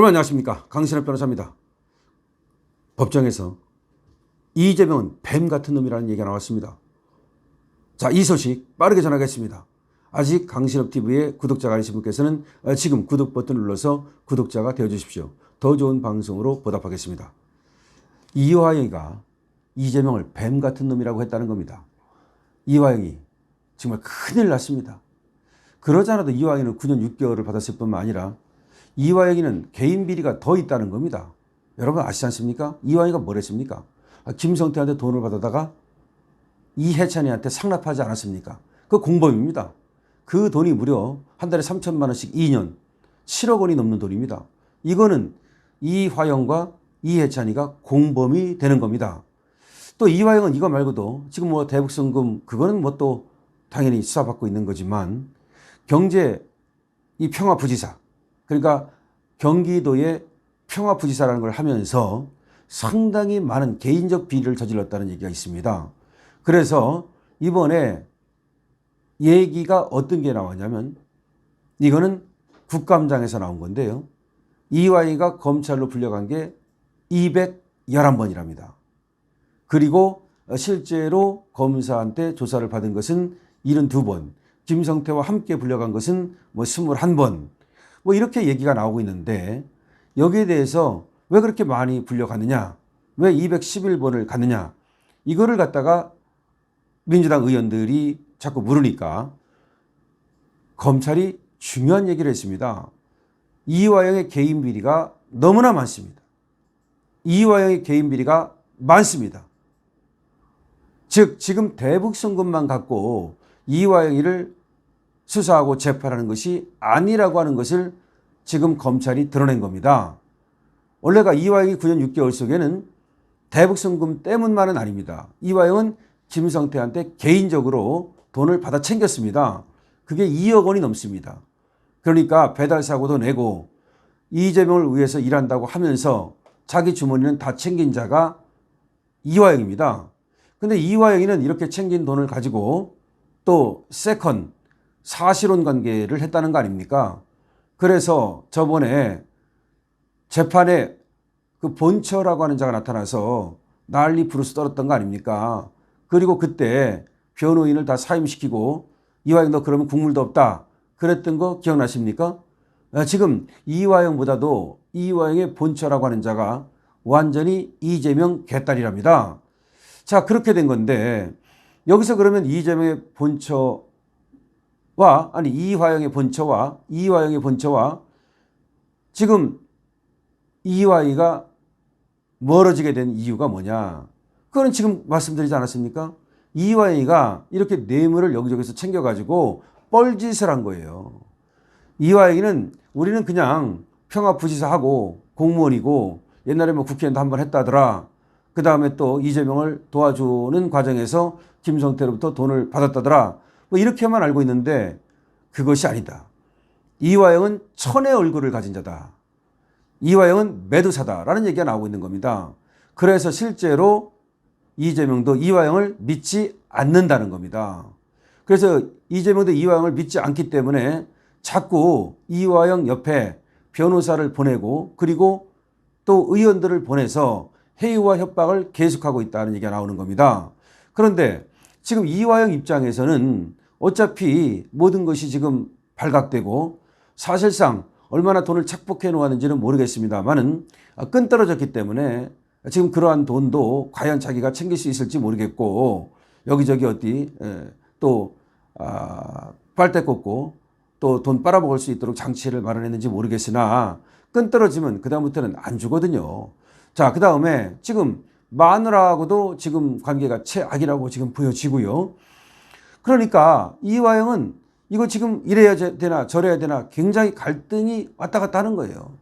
여러분 안녕하십니까 강신업 변호사입니다. 법정에서 이재명은 뱀 같은 놈이라는 얘기가 나왔습니다. 자, 이 소식 빠르게 전하겠습니다. 아직 강신업 TV의 구독자가 아니신 분께서는 지금 구독 버튼 눌러서 구독자가 되어 주십시오. 더 좋은 방송으로 보답하겠습니다. 이화영이가 이재명을 뱀 같은 놈이라고 했다는 겁니다. 이화영이 정말 큰일 났습니다. 그러지 않아도 이화영이는 9년 6개월을 받았을 뿐만 아니라 이화영이는 개인 비리가 더 있다는 겁니다. 여러분 아시지 않습니까? 이화영이가 뭘 했습니까? 아, 김성태한테 돈을 받아다가 이해찬이한테 상납하지 않았습니까? 그 공범입니다. 그 돈이 무려 한 달에 3천만 원씩 2년 7억 원이 넘는 돈입니다. 이거는 이화영과 이해찬이가 공범이 되는 겁니다. 또 이화영은 이거 말고도 지금 뭐 대북성금 그거는 뭐 또 당연히 수사받고 있는 거지만 경제 이 평화부지사 그러니까 경기도의 평화부지사라는 걸 하면서 상당히 많은 개인적 비리를 저질렀다는 얘기가 있습니다. 그래서 이번에 얘기가 어떤 게 나왔냐면 이거는 국감장에서 나온 건데요. 이화이가 검찰로 불려간 게 211번이랍니다. 그리고 실제로 검사한테 조사를 받은 것은 72번, 김성태와 함께 불려간 것은 뭐 21번, 뭐 이렇게 얘기가 나오고 있는데 여기에 대해서 왜 그렇게 많이 불려갔느냐, 왜 211번을 갔느냐, 이거를 갖다가 민주당 의원들이 자꾸 물으니까 검찰이 중요한 얘기를 했습니다. 이화영의 개인 비리가 너무나 많습니다. 이화영의 개인 비리가 많습니다. 즉 지금 대북성금만 갖고 이화영이를 수사하고 재판하는 것이 아니라고 하는 것을 지금 검찰이 드러낸 겁니다. 원래가 이화영이 9년 6개월 속에는 대북성금 때문만은 아닙니다. 이화영은 김성태한테 개인적으로 돈을 받아 챙겼습니다. 그게 2억 원이 넘습니다. 그러니까 배달 사고도 내고 이재명을 위해서 일한다고 하면서 자기 주머니는 다 챙긴 자가 이화영입니다. 근데 이화영이는 이렇게 챙긴 돈을 가지고 또 세컨 사실혼 관계를 했다는 거 아닙니까? 그래서 저번에 재판에 그 본처라고 하는 자가 나타나서 난리 부르스 떨었던 거 아닙니까? 그리고 그때 변호인을 다 사임시키고 이화영 너 그러면 국물도 없다. 그랬던 거 기억나십니까? 아, 지금 이화영보다도 이화영의 본처라고 하는 자가 완전히 이재명 개딸이랍니다. 자, 그렇게 된 건데 여기서 그러면 이재명의 본처 와 아니 이화영의 본처와 이화영의 본처와 지금 이화이가 멀어지게 된 이유가 뭐냐? 그거는 지금 말씀드리지 않았습니까? 이화영이가 이렇게 뇌물을 여기저기서 챙겨가지고 뻘짓을 한 거예요. 이화영이는 우리는 그냥 평화 부지사하고 공무원이고 옛날에 뭐 국회의원도 한 번 했다더라. 그 다음에 또 이재명을 도와주는 과정에서 김성태로부터 돈을 받았다더라. 뭐 이렇게만 알고 있는데 그것이 아니다. 이화영은 천의 얼굴을 가진 자다. 이화영은 매두사다라는 얘기가 나오고 있는 겁니다. 그래서 실제로 이재명도 이화영을 믿지 않는다는 겁니다. 그래서 이재명도 이화영을 믿지 않기 때문에 자꾸 이화영 옆에 변호사를 보내고 그리고 또 의원들을 보내서 회의와 협박을 계속하고 있다는 얘기가 나오는 겁니다. 그런데 지금 이화영 입장에서는 어차피 모든 것이 지금 발각되고 사실상 얼마나 돈을 착복해 놓았는지는 모르겠습니다만은 끈 떨어졌기 때문에 지금 그러한 돈도 과연 자기가 챙길 수 있을지 모르겠고 여기저기 어디 또 아, 빨대 꽂고 또 돈 빨아먹을 수 있도록 장치를 마련했는지 모르겠으나 끈 떨어지면 그다음부터는 안 주거든요. 자, 그 다음에 지금 마누라하고도 지금 관계가 최악이라고 지금 보여지고요. 그러니까 이화영은 이거 지금 이래야 되나 저래야 되나 굉장히 갈등이 왔다 갔다 하는 거예요.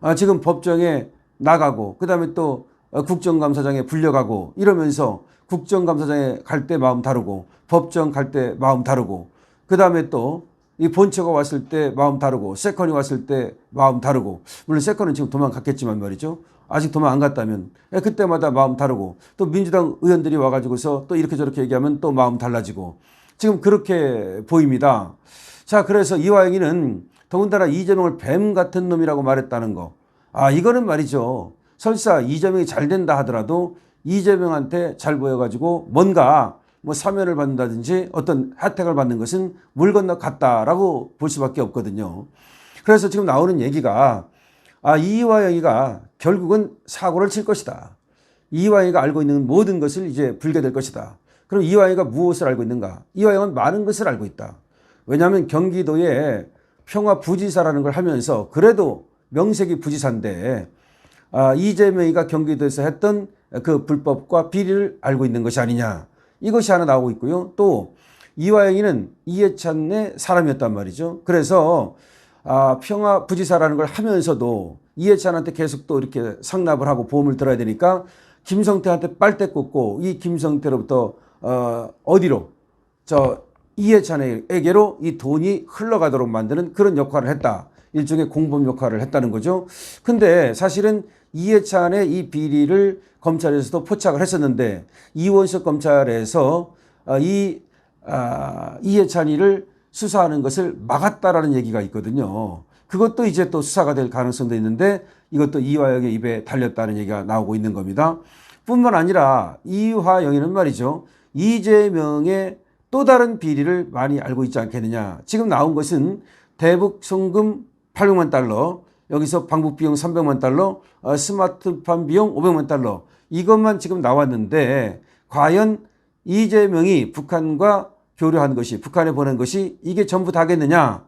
아, 지금 법정에 나가고 그다음에 또 국정감사장에 불려가고 이러면서 국정감사장에 갈 때 마음 다르고 법정 갈 때 마음 다르고 그다음에 또 이 본처가 왔을 때 마음 다르고 세컨이 왔을 때 마음 다르고 물론 세컨은 지금 도망갔겠지만 말이죠. 아직 도망 안 갔다면 예, 그때마다 마음 다르고 또 민주당 의원들이 와가지고서 또 이렇게 저렇게 얘기하면 또 마음 달라지고 지금 그렇게 보입니다. 자 그래서 이화영이는 더군다나 이재명을 뱀 같은 놈이라고 말했다는 거 아, 이거는 말이죠. 설사 이재명이 잘 된다 하더라도 이재명한테 잘 보여가지고 뭔가 뭐 사면을 받는다든지 어떤 혜택을 받는 것은 물 건너 갔다라고 볼 수밖에 없거든요. 그래서 지금 나오는 얘기가 아, 이화영이가 결국은 사고를 칠 것이다. 이화영이가 알고 있는 모든 것을 이제 불게 될 것이다. 그럼 이화영이가 무엇을 알고 있는가? 이화영은 많은 것을 알고 있다. 왜냐하면 경기도에 평화 부지사라는 걸 하면서 그래도 명색이 부지사인데 아, 이재명이가 경기도에서 했던 그 불법과 비리를 알고 있는 것이 아니냐. 이것이 하나 나오고 있고요. 또 이화영이는 이해찬의 사람이었단 말이죠. 그래서 아, 평화 부지사라는 걸 하면서도 이해찬한테 계속 또 이렇게 상납을 하고 보험을 들어야 되니까 김성태한테 빨대 꽂고 이 김성태로부터 어, 어디로 저 이해찬에게로 이 돈이 흘러가도록 만드는 그런 역할을 했다. 일종의 공범 역할을 했다는 거죠. 근데 사실은 이해찬의 이 비리를 검찰에서도 포착을 했었는데 이원석 검찰에서 어, 이 아, 이해찬이를 수사하는 것을 막았다라는 얘기가 있거든요. 그것도 이제 또 수사가 될 가능성도 있는데 이것도 이화영의 입에 달렸다는 얘기가 나오고 있는 겁니다. 뿐만 아니라 이화영이는 말이죠. 이재명의 또 다른 비리를 많이 알고 있지 않겠느냐. 지금 나온 것은 대북 송금 800만 달러, 여기서 방북 비용 300만 달러, 어, 스마트폰 비용 500만 달러. 이것만 지금 나왔는데 과연 이재명이 북한과 교류한 것이 북한에 보낸 것이 이게 전부 다겠느냐?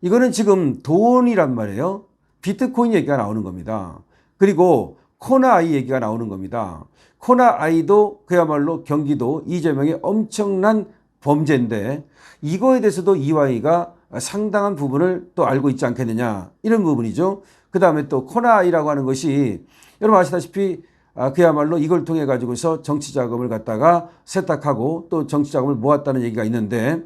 이거는 지금 돈이란 말이에요. 비트코인 얘기가 나오는 겁니다. 그리고 코나 아이 얘기가 나오는 겁니다. 코나 아이도 그야말로 경기도 이재명의 엄청난 범죄인데 이거에 대해서도 이화이가 상당한 부분을 또 알고 있지 않겠느냐 이런 부분이죠. 그 다음에 또 코나 아이라고 하는 것이 여러분 아시다시피 아, 그야말로 이걸 통해 가지고서 정치 자금을 갖다가 세탁하고 또 정치 자금을 모았다는 얘기가 있는데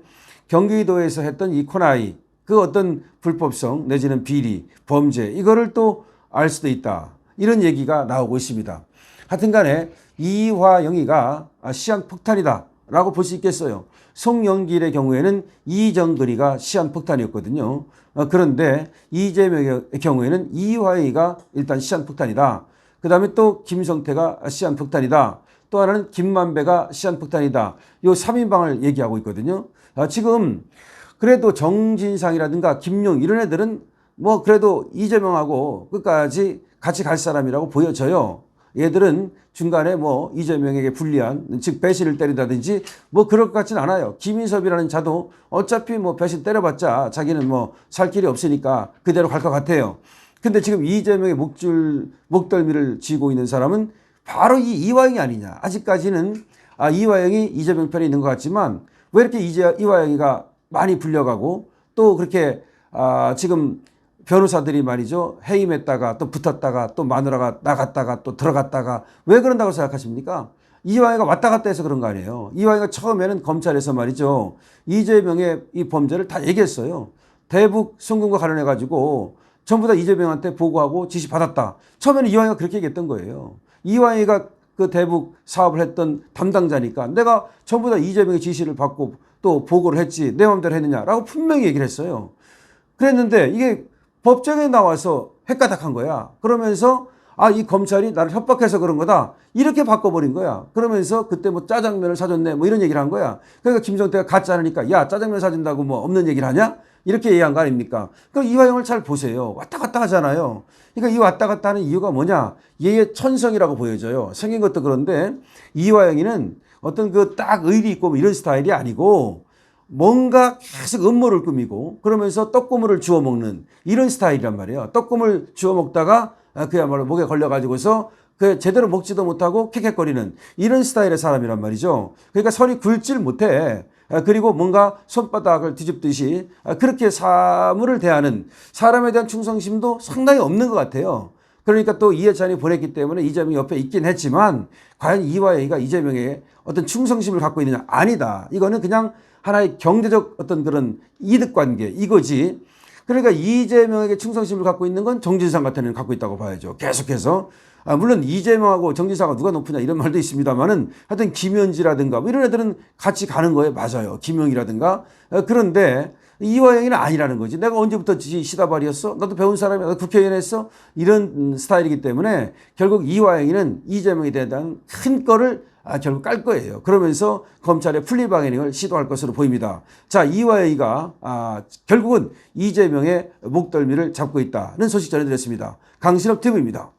경기도에서 했던 이 코나이 그 어떤 불법성 내지는 비리 범죄 이거를 또 알 수도 있다 이런 얘기가 나오고 있습니다. 하여튼 간에 이화영이가 시한폭탄이다 라고 볼 수 있겠어요. 송영길의 경우에는 이정근이가 시한폭탄이었거든요. 어, 그런데 이재명의 경우에는 이화영이가 일단 시한폭탄이다. 그 다음에 또 김성태가 시한 폭탄이다. 또 하나는 김만배가 시한 폭탄이다. 요 3인방을 얘기하고 있거든요. 아, 지금 그래도 정진상이라든가 김용 이런 애들은 뭐 그래도 이재명하고 끝까지 같이 갈 사람이라고 보여져요. 얘들은 중간에 뭐 이재명에게 불리한 즉 배신을 때린다든지 뭐 그럴 것 같진 않아요. 김인섭이라는 자도 어차피 뭐 배신 때려봤자 자기는 뭐 살 길이 없으니까 그대로 갈 것 같아요. 근데 지금 이재명의 목줄 목덜미를 쥐고 있는 사람은 바로 이 이화영이 아니냐. 아직까지는 아 이화영이 이재명 편에 있는 것 같지만 왜 이렇게 이재 이화영이가 많이 불려가고 또 그렇게 아 지금 변호사들이 말이죠 해임했다가 또 붙었다가 또 마누라가 나갔다가 또 들어갔다가 왜 그런다고 생각하십니까? 이화영이가 왔다 갔다 해서 그런 거 아니에요. 이화영이가 처음에는 검찰에서 말이죠 이재명의 이 범죄를 다 얘기했어요. 대북 송금과 관련해 가지고 전부 다 이재명한테 보고하고 지시 받았다. 처음에는 이화영이가 그렇게 얘기했던 거예요. 이화영이가 그 대북 사업을 했던 담당자니까 내가 전부 다 이재명의 지시를 받고 또 보고를 했지 내 마음대로 했느냐라고 분명히 얘기를 했어요. 그랬는데 이게 법정에 나와서 헷가닥한 거야. 그러면서 아, 이 검찰이 나를 협박해서 그런 거다. 이렇게 바꿔버린 거야. 그러면서 그때 뭐 짜장면을 사줬네. 뭐 이런 얘기를 한 거야. 그러니까 김정태가 가짜 않으니까 야, 짜장면 사준다고 뭐 없는 얘기를 하냐? 이렇게 얘기한 거 아닙니까? 그럼 이화영을 잘 보세요. 왔다 갔다 하잖아요. 그러니까 이 왔다 갔다 하는 이유가 뭐냐? 얘의 천성이라고 보여져요. 생긴 것도 그런데 이화영이는 어떤 그 딱 의리 있고 뭐 이런 스타일이 아니고 뭔가 계속 음모를 꾸미고 그러면서 떡고물을 주워 먹는 이런 스타일이란 말이에요. 떡고물 주워 먹다가 그야말로 목에 걸려가지고서 그 제대로 먹지도 못하고 킥킥거리는 이런 스타일의 사람이란 말이죠. 그러니까 설이 굴질 못해. 그리고 뭔가 손바닥을 뒤집듯이 그렇게 사물을 대하는 사람에 대한 충성심도 상당히 없는 것 같아요. 그러니까 또 이해찬이 보냈기 때문에 이재명이 옆에 있긴 했지만 과연 이화영이가 이재명의 어떤 충성심을 갖고 있느냐? 아니다. 이거는 그냥 하나의 경제적 어떤 그런 이득 관계 이거지. 그러니까 이재명에게 충성심을 갖고 있는 건 정진상 같은 애는 갖고 있다고 봐야죠. 계속해서. 아, 물론 이재명하고 정진상가 누가 높으냐 이런 말도 있습니다만은 하여튼 김현지라든가 뭐 이런 애들은 같이 가는 거에 맞아요. 김용이라든가. 어, 그런데 이화영이는 아니라는 거지. 내가 언제부터 지 시다발이었어? 나도 배운 사람이야. 나도 국회의원 했어? 이런 음, 스타일이기 때문에 결국 이화영이는 이재명에 대한 큰 거를 아, 결국 깔 거예요. 그러면서 검찰의 플리바게닝을 시도할 것으로 보입니다. 자, 이화영이가 아, 결국은 이재명의 목덜미를 잡고 있다는 소식 전해드렸습니다. 강신업 TV입니다.